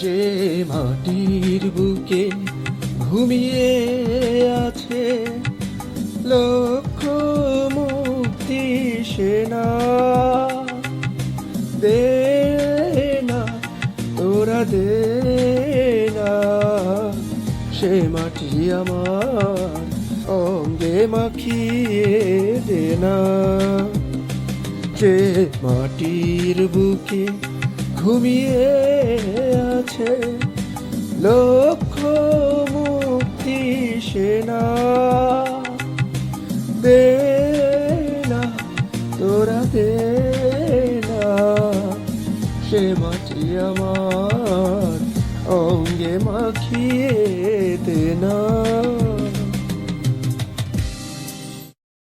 যে মাটির বুকে ঘুমিয়ে আছে, লক্ষ মুক্তি সেনা দে না, তোরা দে না। সে মাটি আমার অঙ্গে মাখিয়ে দে যে মাটির বুকে ঘুমিয়ে আছে। লক্ষ মুক্তি সেনা। দে তোরা দে সে মাছি আমার অঙ্গে মাখিয়ে দেনা